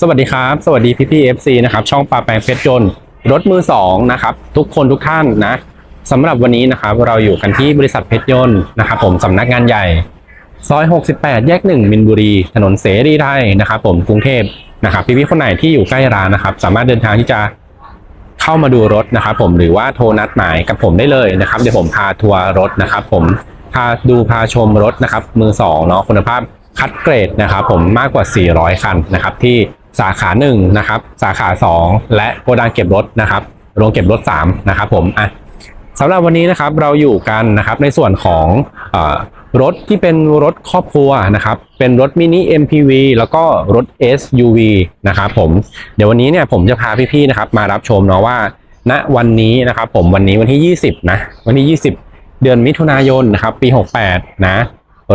สวัสดีครับ สวัสดีพี่พี่เอฟซีนะครับช่องปลาแปลงเพชรยนต์รถมือสองนะครับทุกคนทุกท่านนะสำหรับวันนี้นะครับเราอยู่กันที่บริษัทเพชรยนต์นะครับผมสำนักงานใหญ่ซอย 68 แยก 1 มินบุรี ถนนเสรีไทยนะครับผมกรุงเทพนะครับพี่พี่คนไหนที่อยู่ใกล้ร้านนะครับ สามารถเดินทางที่จะเข้ามาดูรถนะครับผมหรือว่าโทรนัดหมายกับผมได้เลยนะครับเดี๋ยวผมพาทัวร์รถนะครับผมพาดูพาชมรถนะครับมือสองเนาะคุณภาพคัดเกรดนะครับผมมากกว่า 400 คันนะครับที่ สาขา1นะครับสาขา 2 และโกดังเก็บรถนะครับโรงเก็บรถ3นะครับผมอะสำหรับวันนี้นะครับเราอยู่กันนะครับในส่วนของอรถที่เป็นรถครอบครัวนะครับเป็นรถมินิ MPV แล้วก็รถ SUV นะครับผมเดี๋ยววันนี้เนี่ยผมจะพาพี่ๆนะครับมารับชมเนาะว่าณวันนี้นะครับผมวันนี้วันที่ 20 นะ วันที่ 20 เดือนมิถุนายนนะครับปี 68 นะ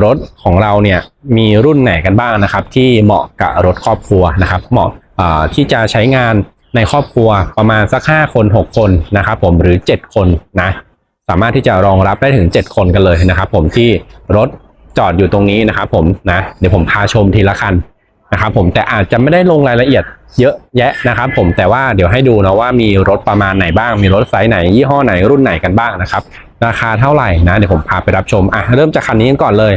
รถของเราเนี่ยมีรุ่นไหนกันบ้างนะครับ ที่เหมาะกับรถครอบครัวนะครับ เหมาะที่จะใช้งานในครอบครัวประมาณสัก 5 คน 6 คนนะครับ ผมหรือ 7 คนนะสามารถที่จะรองรับได้ถึง 7 คนกันเลยนะครับ ผมที่รถจอดอยู่ตรงนี้นะครับ ผมนะเดี๋ยวผมพาชมทีละคันนะครับผมแต่อาจจะไม่ได้ลงรายละเอียดเยอะแยะนะครับ ผมแต่ว่าเดี๋ยวให้ดูนะว่ามีรถประมาณไหนบ้าง มีรถไซส์ไหนยี่ห้อไหนรุ่นไหนกันบ้างนะครับ ราคาเท่าไหร่นะ เดี๋ยวผมพาไปรับชม อะ เริ่มจากคันนี้กันก่อนเลย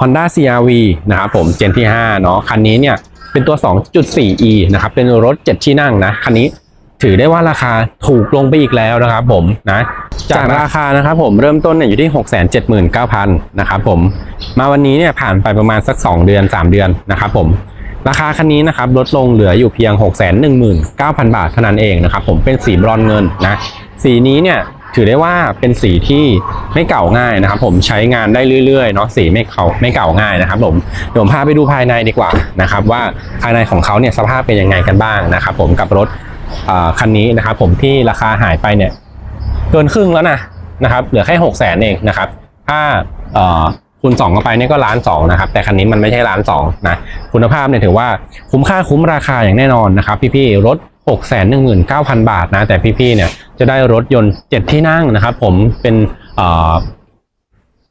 Honda CRV นะครับผมเจนที่ 5 เนาะคันนี้เนี่ยเป็นตัว 2.4e นะครับ เป็นรถ 7 ที่นั่งนะ คันนี้ถือได้ว่าราคาถูกลงไปอีกแล้วนะครับผมนะจากราคานะครับผมเริ่มต้นเนี่ยอยู่ที่ 679,000นะครับผมมาวันนี้เนี่ยผ่านไปประมาณสัก 2 เดือน 3 เดือนนะครับผมราคาคันนี้นะครับลดลงเหลืออยู่เพียง 619,000 บาทเท่านั้นเองนะครับผมเป็นสีบรอนเงินนะสีนี้เนี่ย ถือได้ว่าเป็นสีที่ไม่เก่าง่ายนะครับ ผมใช้งานได้เรื่อยๆเนาะสีไม่เขาไม่เก่าง่ายนะครับ ผมเดี๋ยวผมพาไปดูภายในดีกว่านะครับ ว่าภายในของเขาเนี่ยสภาพเป็นยังไงกันบ้างนะครับ ผมกับรถคันนี้นะครับ ผมที่ราคาหายไปเนี่ยเกินครึ่งแล้วนะนะครับ เหลือแค่หกแสนเองนะครับ ถ้าคูณสองเข้าไปเนี่ยก็ล้านสองนะครับ แต่คันนี้มันไม่ใช่ล้านสองนะคุณภาพเนี่ยถือว่าคุ้มค่าคุ้มราคาอย่างแน่นอนนะครับ พี่ๆรถ 6 1 9 0 0 0 บาทนะ แต่พี่ๆเนี่ยจะได้รถยนต์ 7 ที่นั่งนะครับ ผมเป็นเอ่อ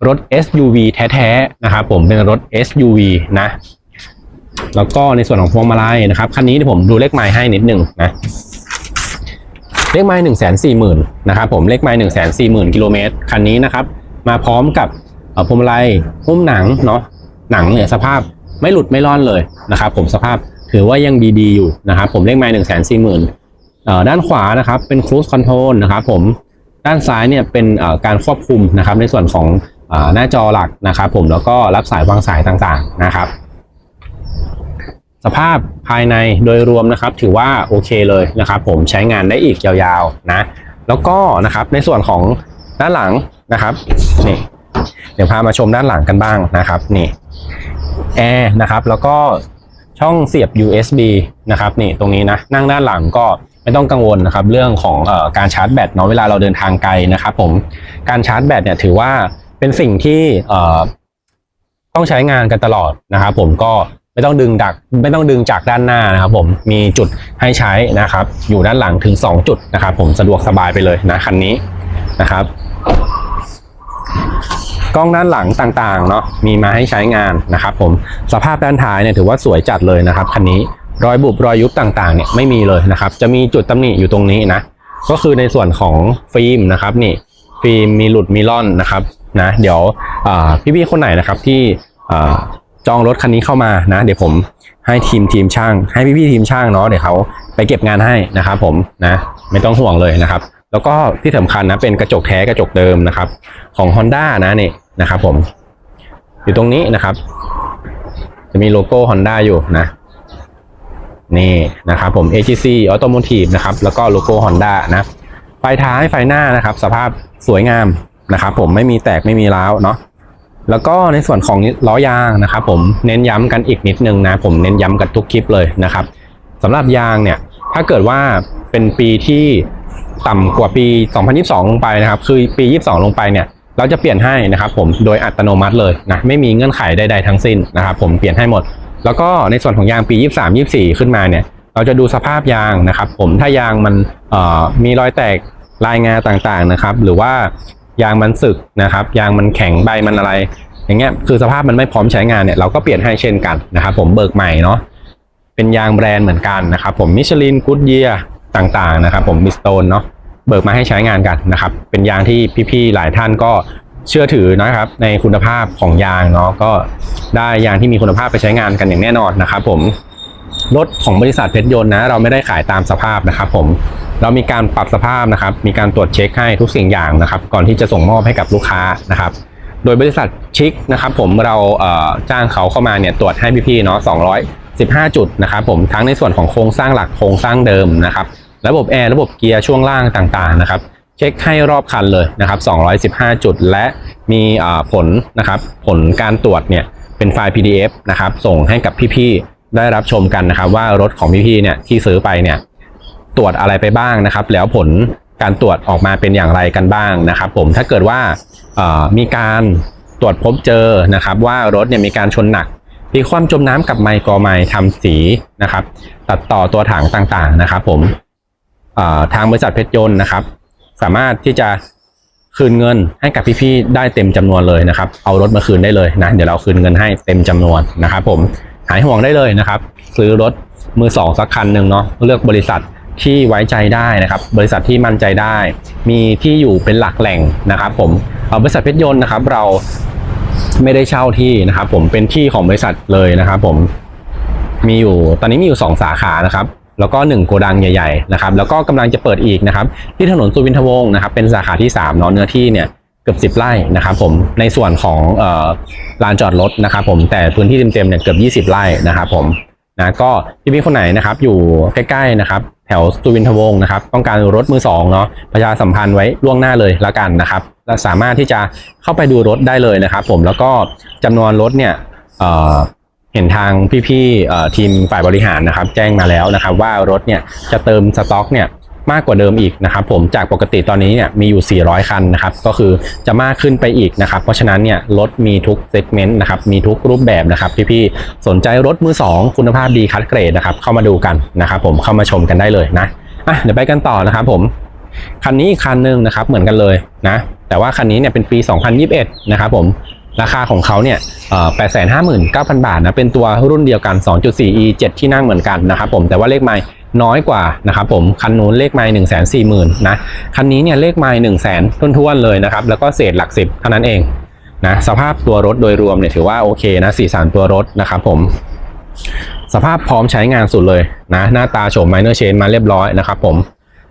รถ SUV แท้ๆนะครับผมเป็นรถ SUV นะ แล้วก็ในส่วนของพวงมาลัยนะครับ คันนี้ผมดูเลขไม้ให้นิดหนึ่งนะเลขไม้หนึ่งแสนสี่หมื่นนะครับผมเลขไม้หนึ่งแสนสี่หมื่นกิโลเมตรคันนี้นะครับ มาพร้อมกับพวงมาลัยหุ้มหนังเนาะหนังเนี่ยสภาพไม่หลุดไม่ร่อนเลยนะครับ ผมสภาพ ถือว่ายังดีๆอยู่นะครับผมเลขไม้หนึ่งแสนสี่หมื่นด้านขวานะครับเป็น cruise control นะครับผมด้านซ้ายเนี่ยเป็นการควบคุมนะครับในส่วนของอหน้าจอหลักนะครับผมแล้วก็รับสายวางสายต่างๆนะครับ สภาพภายในโดยรวมนะครับ ถือว่าโอเคเลยนะครับผมใช้งานได้อีกยาวๆนะแล้วก็นะครับในส่วนของด้านหลังนะครับนี่เดี๋ยวพามาชมด้านหลังกันบ้างนะครับนี่แอร์นะครับแล้วก็ ช่องเสียบ USB นะครับนี่ตรงนี้นะนั่งด้านหลังก็ไม่ต้องกังวลนะครับเรื่องของออการชาร์จแบตเนาะเวลาเราเดินทางไกลนะครับผมการชาร์จแบตเนี่ยถือว่าเป็นสิ่งที่ต้องใช้งานกันตลอดนะครับผมก็ไม่ต้องดึงดักไม่ต้องดึงจากด้านหน้านะครับผมมีจุดให้ใช้นะครับ อยู่ด้านหลังถึง 2 จุดนะครับ ผมสะดวกสบายไปเลยนะคันนี้นะครับ กล้องด้านหลังต่างๆเนาะมีมาให้ใช้งานนะครับผมสภาพด้านท้ายเนี่ยถือว่าสวยจัดเลยนะครับคันนี้รอยบุบรอยยุบต่างๆเนี่ยไม่มีเลยนะครับจะมีจุดตำหนิอยู่ตรงนี้นะก็คือในส่วนของฟิล์มนะครับนี่ฟิล์มมีหลุดมีร่อนนะครับนะเดี๋ยวพี่ๆคนไหนนะครับที่จองรถคันนี้เข้ามานะเดี๋ยวผมให้ทีมทีมช่าง ให้พี่ๆทีมช่างเนาะเดี๋ยวเขาไปเก็บงานให้นะครับผมนะไม่ต้องห่วงเลยนะครับ แล้วก็ที่สำคัญนะเป็นกระจกแท้กระจกเดิมนะครับ ของ Honda นะนี่นะครับผมอยู่ตรงนี้นะครับ จะมีโลโก้ Honda อยู่นะ นี่นะครับผม AGC Automotive นะครับ แล้วก็โลโก้ Honda นะไฟท้ายไฟหน้านะครับ สภาพสวยงามนะครับ ผมไม่มีแตกไม่มีร้าวเนาะแล้วก็ในส่วนของล้อยางนะครับ ผมเน้นย้ำกันอีกนิดนึงนะ ผมเน้นย้ำกันทุกคลิปเลยนะครับสำหรับยางเนี่ย ถ้าเกิดว่าเป็นปีที่ ต่ำกว่าปี 2022 ลงไปนะครับ คือปี 22 ลงไปเนี่ยเราจะเปลี่ยนให้นะครับผมโดยอัตโนมัติเลยนะไม่มีเงื่อนไขใดๆทั้งสิ้นนะครับผมเปลี่ยนให้หมด แล้วก็ในส่วนของยางปี 23 24 ขึ้นมาเนี่ยเราจะดูสภาพยางนะครับผมถ้ายางมันมีรอยแตกลายงาต่างๆนะครับ หรือว่ายางมันสึกนะครับ ยางมันแข็งใบมันอะไร อย่างเงี้ยคือสภาพมันไม่พร้อมใช้งานเนี่ยเราก็เปลี่ยนให้เช่นกันนะครับผมเบิกใหม่เนาะเป็นยางแบรนด์เหมือนกันนะครับผมมิชลินกูดเยีย ต่างๆนะครับ ผมมิสโตนเนาะเบิกมาให้ใช้งานกันนะครับ เป็นยางที่พี่ๆหลายท่านก็เชื่อถือนะครับ ในคุณภาพของยางเนาะก็ได้ยางที่มีคุณภาพไปใช้งานกันอย่างแน่นอนนะครับ ผมรถของบริษัทเพชรยนต์นะเราไม่ได้ขายตามสภาพนะครับ ผมเรามีการปรับสภาพนะครับ มีการตรวจเช็คให้ทุกสิ่งอย่างนะครับ ก่อนที่จะส่งมอบให้กับลูกค้านะครับ โดยบริษัทชิคนะครับ ผมเราเจ้างเขาเข้ามาเนี่ยตรวจให้พี่ๆเนาะ 15 จุดนะครับผมทั้งในส่วนของโครงสร้างหลักโครงสร้างเดิมนะครับระบบแอร์ระบบเกียร์ช่วงล่างต่างๆนะครับเช็คให้รอบคันเลยนะครับ215 จุด และมีผลนะครับผลการตรวจเนี่ยเป็นไฟล์ PDF นะครับส่งให้กับพี่ๆได้รับชมกันนะครับ ว่ารถของพี่ๆเนี่ยที่ซื้อไปเนี่ยตรวจอะไรไปบ้างนะครับ แล้วผลการตรวจออกมาเป็นอย่างไรกันบ้างนะครับ ผมถ้าเกิดว่ามีการตรวจพบเจอนะครับว่ารถเนี่ยมีการชนหนัก พลิกคว่ำจมน้ำกับไมค์กอไมค์ทำสีนะครับ ตัดต่อตัวถังต่างๆนะครับ ผมทางบริษัทเพชรยนต์นะครับ สามารถที่จะคืนเงินให้กับพี่ๆได้เต็มจำนวนเลยนะครับ เอารถมาคืนได้เลยนะเดี๋ยวเราคืนเงินให้เต็มจำนวนนะครับ ผมหายห่วงได้เลยนะครับ ซื้อรถมือสองสักคันหนึ่งเนาะเลือกบริษัทที่ไว้ใจได้นะครับ บริษัทที่มั่นใจได้ มีที่อยู่เป็นหลักแหล่งนะครับ ผมเอ่อบริษัทเพชรยนต์นะครับ เรา ไม่ได้เช่าที่นะครับผมเป็นที่ของบริษัทเลยนะครับผมมีอยู่ตอนนี้มีอยู่ 2 สาขานะครับแล้วก็ 1 โกดังใหญ่ๆนะครับแล้วก็กำลังจะเปิดอีกนะครับที่ถนนสุวินทวงศ์นะครับเป็นสาขาที่3เนาะเนื้อที่เนี่ยเกือบ 10 ไร่นะครับผมในส่วนของออลานจอดรถนะครับผมแต่พื้นที่เต็มๆเนี่ยเกือบ 20 ไร่นะครับผมนะก็พี่ๆคนไหนนะครับอยู่ใกล้ๆนะครับ แถวสุวินทวงศ์นะครับ ต้องการรถมือสองเนาะประชาสัมพันธ์ไว้ล่วงหน้าเลยละกันนะครับและสามารถที่จะเข้าไปดูรถได้เลยนะครับ ผมแล้วก็จำนวนรถเนี่ยเเห็นทางพี่ๆทีมฝ่ายบริหารนะครับ แจ้งมาแล้วนะครับ ว่ารถเนี่ยจะเติมสต็อกเนี่ย มากกว่าเดิมอีกนะครับผมจากปกติตอนนี้เนี่ยมีอยู่ 400 คันนะครับก็คือจะมากขึ้นไปอีกนะครับเพราะฉะนั้นเนี่ยรถมีทุกเซกเมนต์นะครับมีทุกรูปแบบนะครับพี่ๆสนใจรถมือ 2 คุณภาพดีคัดเกรดนะครับเข้ามาดูกันนะครับผมเข้ามาชมกันได้เลยนะอะเดี๋ยวไปกันต่อนะครับผมคันนี้อีกคันหนึ่งนะครับเหมือนกันเลยนะแต่ว่าคันนี้เนี่ยเป็นปี 2021 นะครับผมราคาของเขาเนี่ยแปดแสนห้าหมื่นเก้าพันบาทนะ เป็นตัวรุ่นเดียวกัน 2.4e 7 ที่นั่งเหมือนกันนะครับผม แต่ว่าเลขไม้ น้อยกว่านะครับผมคันนู้นเลขไม้หนึ่งแสนสี่หมื่นนะคันนี้เนี่ยเลขไม้หนึ่งแสนท้วนๆเลยนะครับแล้วก็เศษหลักสิบเท่านั้นเองนะสภาพตัวรถโดยรวมเนี่ยถือว่าโอเคนะสีสันตัวรถนะครับผมสภาพพร้อมใช้งานสุดเลยนะหน้าตาโฉมไมเนอร์เชนมาเรียบร้อยนะครับผม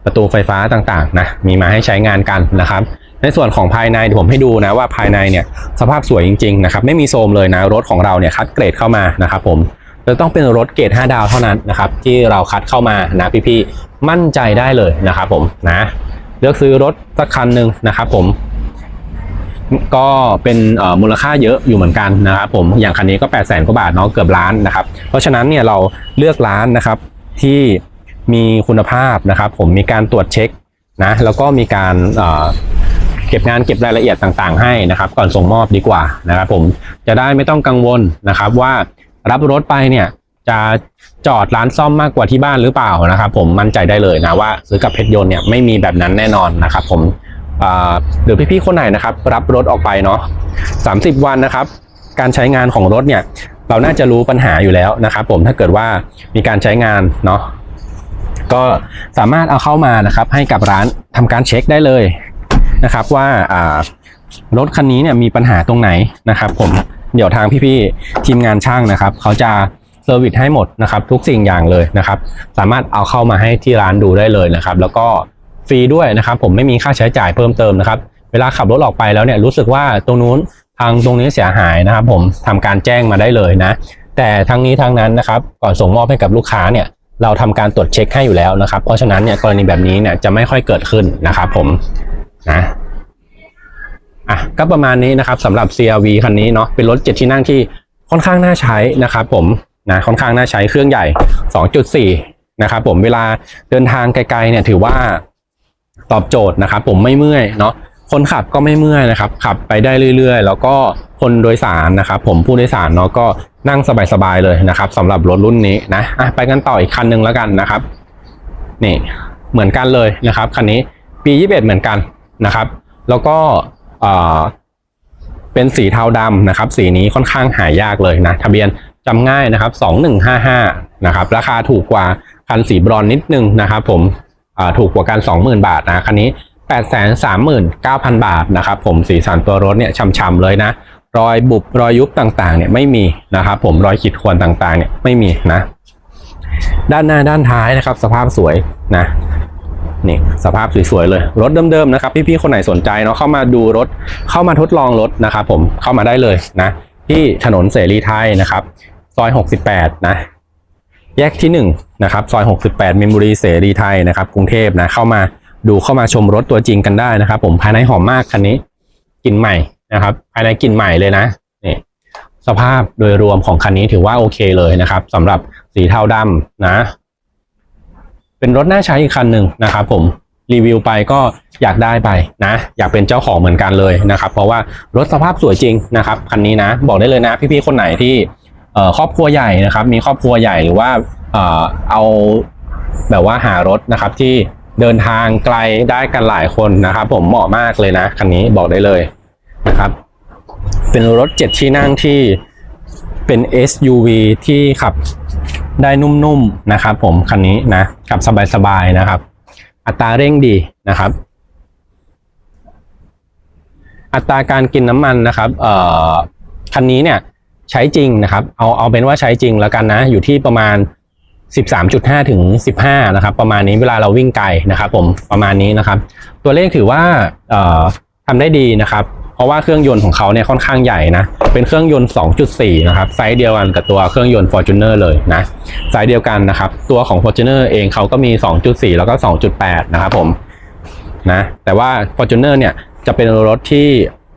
ประตูไฟฟ้าต่างๆนะมีมาให้ใช้งานกันนะครับ ในส่วนของภายในผมให้ดูนะว่าภายในเนี่ยสภาพสวยจริงๆนะครับไม่มีโทรมเลยนะรถของเราเนี่ยคัดเกรดเข้ามานะครับผม จะต้องเป็นรถเกรด5 ดาวเท่านั้นนะครับที่เราคัดเข้ามานะพี่ๆมั่นใจได้เลยนะครับผมนะเลือกซื้อรถสักคันหนึ่งนะครับผม ก็เป็นมูลค่าเยอะอยู่เหมือนกันนะครับผมอย่างคันนี้ก็8 0 0แสนกว่าบาทเนาะเกือบล้านนะครับ เพราะฉะนั้นเนี่ยเราเลือกร้านนะครับที่มีคุณภาพนะครับผมมีการตรวจเช็คนะแล้วก็มีการเเก็บงานเก็บรายละเอียดต่างๆ ให้นะครับ ก่อนส่งมอบดีกว่านะครับผมจะได้ไม่ต้องกังวลนะครับว่า รับรถไปเนี่ยจะจอดร้านซ่อมมากกว่าที่บ้านหรือเปล่านะครับ ผมมั่นใจได้เลยนะว่าซื้อกับเพชรยนต์เนี่ยไม่มีแบบนั้นแน่นอนนะครับ ผมอ่าหรือพี่ๆคนไหนนะครับ รับรถออกไปเนาะ30 วันนะครับ การใช้งานของรถเนี่ย เราน่าจะรู้ปัญหาอยู่แล้วนะครับ ผมถ้าเกิดว่ามีการใช้งานเนาะก็สามารถเอาเข้ามานะครับ ให้กับร้านทำการเช็คได้เลยนะครับ ว่ารถคันนี้เนี่ยมีปัญหาตรงไหนนะครับ ผม เดี๋ยวทางพี่ๆทีมงานช่างนะครับ เขาจะเซอร์วิสให้หมดนะครับ ทุกสิ่งอย่างเลยนะครับ สามารถเอาเข้ามาให้ที่ร้านดูได้เลยนะครับ แล้วก็ฟรีด้วยนะครับ ผมไม่มีค่าใช้จ่ายเพิ่มเติมนะครับ เวลาขับรถออกไปแล้วเนี่ยรู้สึกว่าตรงนู้นทางตรงนี้เสียหายนะครับ ผมทำการแจ้งมาได้เลยนะ แต่ทั้งนี้ทั้งนั้นนะครับ ก่อนส่งมอบให้กับลูกค้าเนี่ยเราทำการตรวจเช็คให้อยู่แล้วนะครับ เพราะฉะนั้นเนี่ยกรณีแบบนี้เนี่ยจะไม่ค่อยเกิดขึ้นนะครับ ผมนะ อะก็ประมาณนี้นะครับสำหรับ CRV คันนี้เนาะเป็นรถ 7 ที่นั่งที่ค่อนข้างน่าใช้นะครับผมนะค่อนข้างน่าใช้เครื่องใหญ่ 2.4 นะครับผมเวลาเดินทางไกลๆเนี่ยถือว่าตอบโจทย์นะครับผมไม่เมื่อยเนาะคนขับก็ไม่เมื่อยนะครับ ขับไปได้เรื่อยๆ แล้วก็คนโดยสารนะครับผมผู้โดยสารเนาะก็นั่งสบายๆเลยนะครับสำหรับรถรุ่นนี้นะอะไปกันต่ออีกคันหนึ่งแล้วกันนะครับนี่เหมือนกันเลยนะครับคันนี้ปี 21 เหมือนกันนะครับ แล้วก็ เป็นสีเทาดำนะครับ สีนี้ค่อนข้างหายากเลยนะ ทะเบียนจำง่ายนะครับ 2155 นะครับ ราคาถูกกว่าคันสีบรอนนิดนึงนะครับ ผมถูกกว่ากัน 20,000 บาทนะคันนี้ 839,000 บาทนะครับ ผมสีสันตัวรถเนี่ยช่ำๆเลยนะ รอยบุบรอยยุบต่างๆ เนี่ยไม่มีนะครับ ผมรอยขีดข่วนต่างๆ เนี่ยไม่มีนะ ด้านหน้าด้านท้ายนะครับ สภาพสวยนะ นี่สภาพสวยๆเลย รถเดิมๆนะครับพี่ๆคนไหนสนใจเนาะเข้ามาดูรถเข้ามาทดลองรถนะครับผมเข้ามาได้เลยนะ ที่ถนนเสรีไทยนะครับ ซอย 68 นะ แยกที่1นะครับซอย 68มินบุรีเสรีไทยนะครับ กรุงเทพนะเข้ามาดูเข้ามาชมรถตัวจริงกันได้นะครับ ผมภายในหอมมากคันนี้กลิ่นใหม่นะครับ ภายในกลิ่นใหม่เลยนะนี่สภาพโดยรวมของคันนี้ถือว่าโอเคเลยนะครับสำหรับสีเทาดำนะ เป็นรถน่าใช้อีกคันหนึ่งนะครับผมรีวิวไปก็อยากได้ไปนะ อยากเป็นเจ้าของเหมือนกันเลยนะครับ เพราะว่ารถสภาพสวยจริงนะครับคันนี้นะ บอกได้เลยนะ พี่ๆคนไหนที่ครอบครัวใหญ่นะครับ มีครอบครัวใหญ่หรือว่าเออเอาแบบว่าหารถนะครับที่เดินทางไกลได้กันหลายคนนะครับ ผมเหมาะมากเลยนะคันนี้บอกได้เลยนะครับ เป็นรถเจ็ดที่นั่งที่เป็น SUV ที่ขับ ได้นุ่มๆนะครับ ผมคันนี้นะขับสบายๆนะครับ อัตราเร่งดีนะครับ อัตราการกินน้ำมันนะครับเอ่อคันนี้เนี่ยใช้จริงนะครับ เอาเอาเป็นว่าใช้จริงแล้วกันนะ อยู่ที่ประมาณ 13.5 ถึง 15 นะครับ ประมาณนี้เวลาเราวิ่งไกลนะครับ ผมประมาณนี้นะครับ ตัวเลขถือว่าทำได้ดีนะครับ เพราะว่าเครื่องยนต์ของเขาเนี่ยค่อนข้างใหญ่นะ เป็นเครื่องยนต์ 2.4 นะครับ ไซส์เดียวกันกับตัวเครื่องยนต์ Fortuner เลยนะ ไซส์เดียวกันนะครับ ตัวของ Fortuner เองเขาก็มี 2.4 แล้วก็ 2.8 นะครับผม นะ แต่ว่า Fortuner เนี่ยจะเป็นรถที่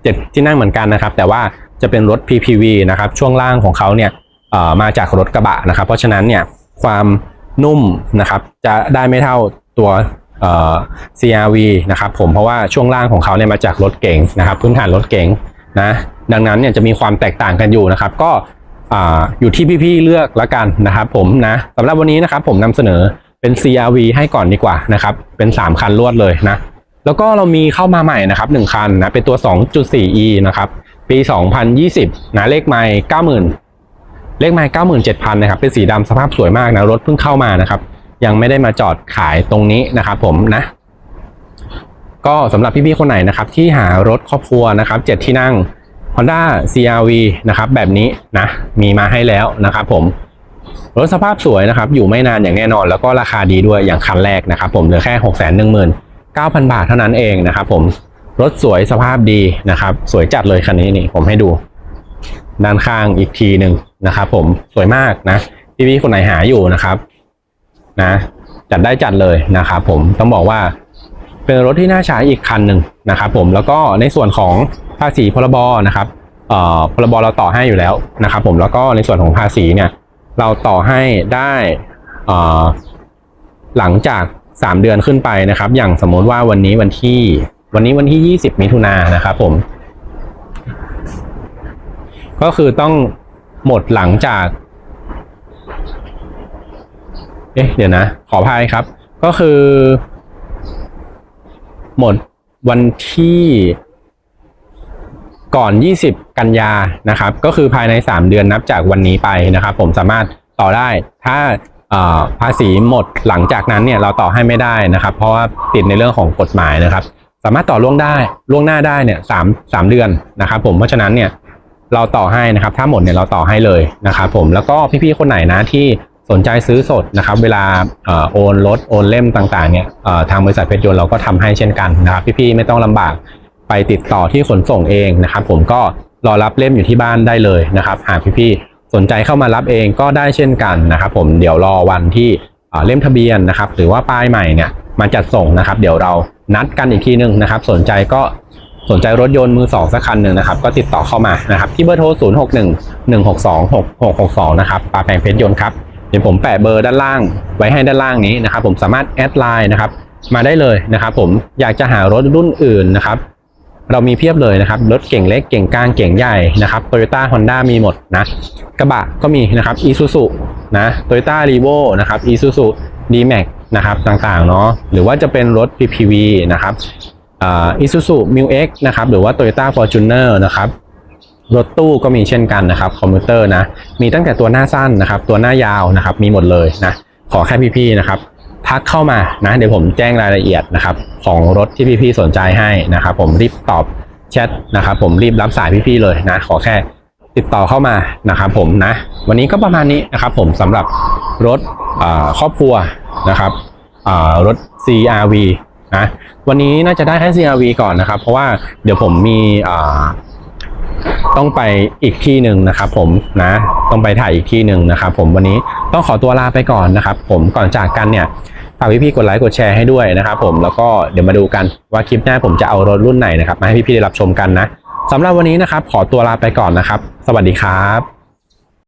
เจ็ดที่นั่งเหมือนกันนะครับ แต่ว่าจะเป็นรถ PPV นะครับ ช่วงล่างของเขาเนี่ยเอ่อมาจากรถกระบะนะครับ เพราะฉะนั้นเนี่ยความนุ่มนะครับจะได้ไม่เท่าตัว CRV นะครับผมเพราะว่าช่วงล่างของเขาเนี่ยมาจากรถเก๋งนะครับพื้นฐานรถเก๋งนะดังนั้นเนี่ยจะมีความแตกต่างกันอยู่นะครับ ก็ออยู่ที่พี่ๆเลือกละกันนะครับผมนะสำหรับวันนี้นะครับผมนำเสนอเป็น CRV ให้ก่อนดีกว่านะครับเป็น 3 คันรวดเลยนะแล้วก็เรามีเข้ามาใหม่นะครับหนึ่งคันนะเป็นตัว 2.4e นะครับปี 2020นะเลขไมล์90,000 เลขไมล์97,000นะครับเป็นสีดำสภาพสวยมากนะรถเพิ่งเข้ามานะครับ ยังไม่ได้มาจอดขายตรงนี้นะครับผมนะก็สำหรับพี่ๆคนไหนนะครับที่หารถครอบครัวนะครับเจ็ดที่นั่ง Honda CRV นะครับแบบนี้นะมีมาให้แล้วนะครับผมรถสภาพสวยนะครับอยู่ไม่นานอย่างแน่นอน แล้วก็ราคาดีด้วยอย่างคันแรกนะครับผมเหลือแค่6 1 1 9 0 0 0บาทเท่านั้นเองนะครับผมรถสวยสภาพดีนะครับสวยจัดเลยคันนี้นี่ผมให้ดู ด้านข้างอีกทีหนึ่งนะครับผมสวยมากนะพี่ๆคนไหนหาอยู่นะครับ นะ จัดได้จัดเลยนะครับผมต้องบอกว่าเป็นรถที่น่าใช้อีกคันหนึ่งนะครับผมแล้วก็ในส่วนของภาษีพรบนะครับเอ่อพรบเราต่อให้อยู่แล้วนะครับผมแล้วก็ในส่วนของภาษีเนี่ยเราต่อให้ได้เอ่อหลังจาก 3 เดือนขึ้นไปนะครับ อย่างสมมติว่าวันนี้วันที่วันนี้วันที่ 20 มิถุนายนนะครับผม ก็คือต้องหมดหลังจาก เอ๊ะเดี๋ยวนะ ขออภัยครับ ก็คือ หมดวันที่ก่อน 20 กันยานะครับ ก็คือภายใน 3 เดือนนับจากวันนี้ไปนะครับ ผมสามารถต่อได้ ถ้าภาษีหมดหลังจากนั้นเนี่ยเราต่อให้ไม่ได้นะครับ เพราะว่าติดในเรื่องของกฎหมายนะครับ สามารถต่อล่วงได้ล่วงหน้าได้เนี่ยสามสามเดือนนะครับ ผมเพราะฉะนั้นเนี่ยเราต่อให้นะครับ ถ้าหมดเนี่ยเราต่อให้เลยนะครับ ผมแล้วก็พี่ๆคนไหนนะที่ สนใจซื้อสดนะครับ เวลาโอนรถโอนเล่มต่างๆเนี่ยทางบริษัทเพชรยนต์เราก็ทำให้เช่นกันนะครับพี่ๆไม่ต้องลำบากไปติดต่อที่ขนส่งเองนะครับ ผมก็รอรับเล่มอยู่ที่บ้านได้เลยนะครับ หากพี่ๆสนใจเข้ามารับเองก็ได้เช่นกันนะครับ ผมเดี๋ยวรอวันที่เล่มทะเบียนนะครับ หรือว่าป้ายใหม่เนี่ยมาจัดส่งนะครับ เดี๋ยวเรานัดกันอีกทีหนึ่งนะครับ สนใจก็สนใจรถยนต์มือสองสักคันหนึ่งนะครับ ก็ติดต่อเข้ามานะครับ ที่เบอร์โทร 0 6 1 1 6 2 6 6 6 2 นะครับปาแปลงเพชรยนต์ครับ เดี๋ยวผมแปะเบอร์ด้านล่าง ไว้ให้ด้านล่างนี้นะครับ ผมสามารถแอดไลน์นะครับ มาได้เลยนะครับ ผมอยากจะหารถรุ่นอื่นนะครับ เรามีเพียบเลยนะครับ รถเก่งเล็กเก่งกลางเก่งใหญ่นะครับโตโยต้าฮอนด้ามีหมดนะ กระบะก็มีนะครับอีซูซุนะโตโยต้ารีโวนะครับอีซูซุดีแม็กนะครับต่างๆเนาะหรือว่าจะเป็นรถ PPV นะครับอิซูซูมิวเอ็กนะครับหรือว่า Toyota Fortuner นะครับ รถตู้ก็มีเช่นกันนะครับคอมพิวเตอร์นะมีตั้งแต่ตัวหน้าสั้นนะครับ ตัวหน้ายาวนะครับ มีหมดเลยนะขอแค่พี่ๆนะครับทักเข้ามานะเดี๋ยวผมแจ้งรายละเอียดนะครับ ของรถที่พี่ๆสนใจให้นะครับ ผมรีบตอบแชทนะครับ ผมรีบรับสายพี่ๆเลยนะ ขอแค่ติดต่อเข้ามานะครับ ผมนะ วันนี้ก็ประมาณนี้นะครับ ผมสำหรับรถครอบครัวนะครับรถ CRV นะวันนี้น่าจะได้แค่ CRV ก่อนนะครับ เพราะว่าเดี๋ยวผมมีอ่า ต้องไปอีกที่หนึ่งนะครับผมนะต้องไปถ่ายอีกที่หนึ่งนะครับผมวันนี้ต้องขอตัวลาไปก่อนนะครับ ผมก่อนจากกันเนี่ยฝากพี่ๆกดไลค์กดแชร์ให้ด้วยนะครับผมแล้วก็เดี๋ยวมาดูกันว่าคลิปหน้าผมจะเอารถรุ่นไหนนะครับมาให้พี่ๆได้รับชมกันนะสำหรับวันนี้นะครับ ขอตัวลาไปก่อนนะครับ สวัสดีครับ